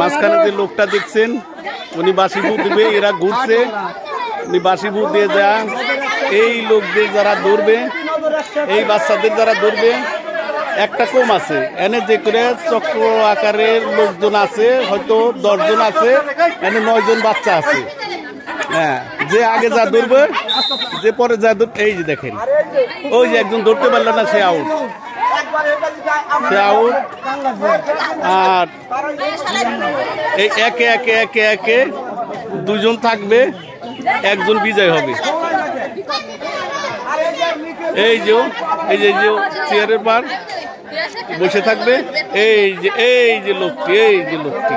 মাঝখানে যে লোকটা দেখছেন, উনি বাসি ভূত দিবে, এরা ঘুরছে। উনি বাসি ভূত দিয়ে যান এই লোকদের যারা দৌড়বে এই বাচ্চাদের যারা দৌড়বে একটা কম আছে। এনে যে করে চক্র আকারের লোকজন আছে, হয়তো দশজন আছে, এনে নয়জন বাচ্চা আছে। হ্যাঁ যে আগে যা দৌড়বে যে পরে যা দৌড় এই যে দেখেন, ওই যে একজন ধরতে পারল না, সে আউট আর এই একে একে একে একে দুজন থাকবে, একজন বিজয় হবে। এই যে এই যে যে, চেয়ারের পার বসে থাকবে। এই যে এই যে লোকটি, এই যে লোকটি,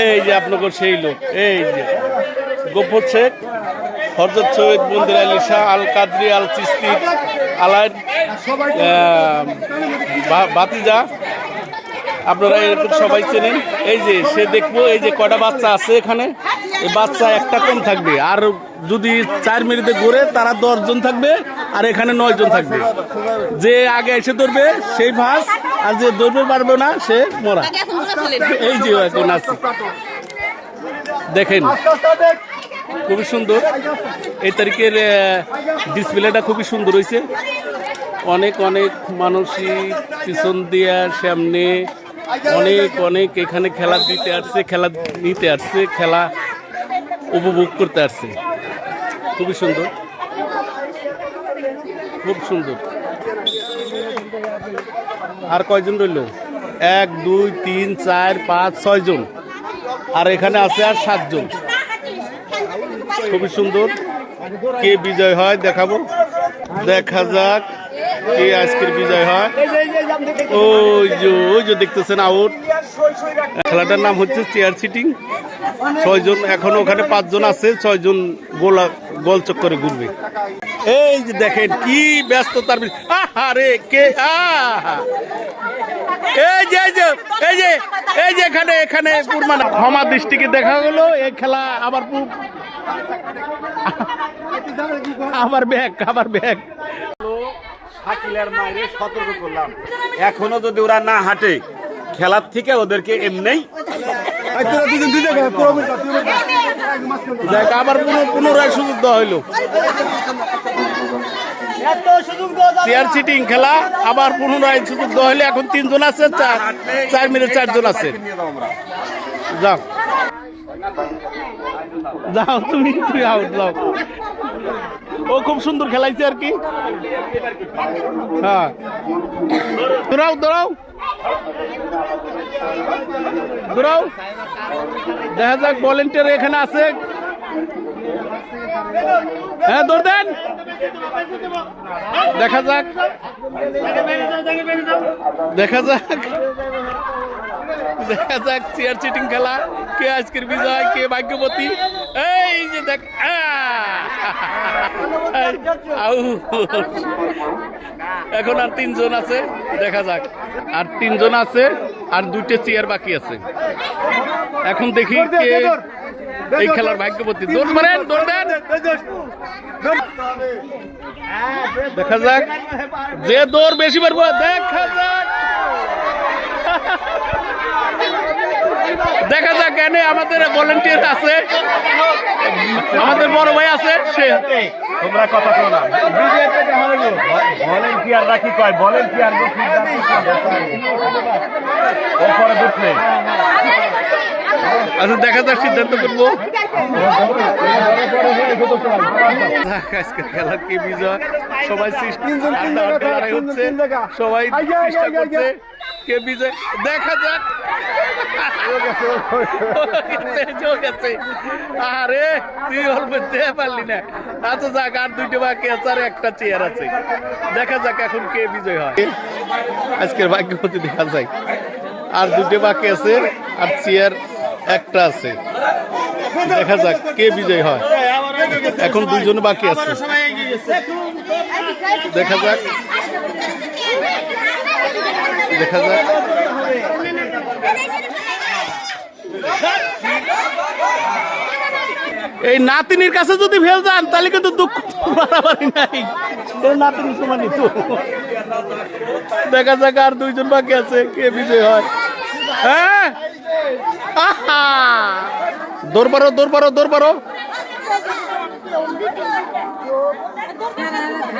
এই যে আপনাদের সেই লোক, এই যে। গোপর শেখ হরজত সৈয়দ মন্দির আলী শাহ আল কাদরি আল চিস্তি আলার বাতিজা আপনারা এরকম সবাই চেনেন। এই যে সে দেখব এই যে কটা বাচ্চা আছে এখানে এই বাচ্চা একটা কম থাকবে। আর যদি চার মিনিটে ঘুরে তারা দশজন থাকবে আর এখানে নয় জন থাকবে। যে আগে এসে ধরবে সেই ভাস আর যে ধরবে পারবে না সে মরা। এই যে এখন আছে। দেখেন খুবই সুন্দর। এই তারিখের ডিসপ্লেটা খুবই সুন্দর হয়েছে। অনেক অনেক মানুষই পিছন দিয়া সামনে অনেক অনেক এখানে খেলা দিতে আসছে, খেলা নিতে আসছে, খেলা উপভোগ করতে আসছে। খুবই সুন্দর। খুব সুন্দর। আর কয়জন রইল? এক, দুই, তিন, চার, পাঁচ, ছয় জন। আর এখানে আছে আর সাতজন খুবই সুন্দর। কে বিজয় হয় দেখাবো? দেখা যাক। কে আজকের বিজয় হয়? ওই যে ওই যে দেখতেছেন আউট। খেলাটার নাম হচ্ছে চেয়ার সিটিং। ছয়জন, এখন ওখানে পাঁচজন আছে, ছয়জন গোলা, গোল চক্করে ঘুরবে। এই যে দেখেন কি ব্যস্ততার আহারে, কে, আহা। এই যে এই যে এই যে এখানে এখানে পুরমান ক্ষমা দৃষ্টিকে দেখা গেলো, এই খেলা আবার আবার ব্যাগ আবার ব্যাগ শাকিলের মায়ের সতর্ক করলাম। এখনও যদি ওরা না হাঁটে খেলার থেকে ওদেরকে এমনিই দেখ আবার পুনঃ- পুনরায় সুযোগ দেওয়া হইল। চেয়ার সিটিং খেলা আবার পুনরায় সুযোগ দেওয়া হইল। এখন তিনজন আছে চার চার মিনিট চারজন আছে। যাও। যাও তুমি তুমি আউট যাও। ও খুব সুন্দর খেলাইছে আর কি। হ্যাঁ। দৌড়াও দৌড়াও। দৌড়াও। দেখা যাক ভলেন্টিয়ার এখানে আছে। হ্যাঁ দৌড় দেন। দেখা যাক। দেখা যাক। দেখা যাক চেয়ার চিটিং খেলা। কে আজকের বিজয়, কে ভাগ্যবতী। এই যে দেখ, আহ! আউ। এখন আর তিনজন আছে দেখা যাক। আর তিনজন আছে আর দুইটা চেয়ার বাকি আছে। এখন দেখি কে এই খেলার ভাগ্যবতী। দৌড় মারেন দৌড় দেন। দেখা যাক। যে দৌড় বেশি পারব দেখা যাক। দেখা যাক কেন আমাদের ভলেন্টিয়ার আছে। আমাদের বড় ভাই আছে। তোমরা কথা শোনো না। ভলেন্টিয়াররা কি কয়? ভলেন্টিয়ার ওপরে বুঝলে। আচ্ছা দেখা যাক সিদ্ধান্ত করব। খেলার কি বিজয় সবাই সবাই চেষ্টা করছে। কে বিজয়? দেখা যাক। তুই অল্প পারলি না। আচ্ছা যাক, আর দুইটা আছে, আর একটা চেয়ার আছে। দেখা যাক এখন কে বিজয় হয়। আজকের দেখা আর দুটো বাকি আছে, আর চেয়ার একটা আছে। দেখা যাক কে বিজয় হয়। এখন দুইজন বাকি আছে। দেখা যাক। দেখা এই নাতিনির কাছে যদি ফেল যান, তাহলে কিন্তু দুঃখ বাড়াবাড়ি নাই। এই নাতিনি সমানই তো দেখা যাক আর দুইজন বাকি আছে, কে বিজয় হয়। হ্যাঁ! দৌড় পারো দৌড় পারো দৌড় পারো।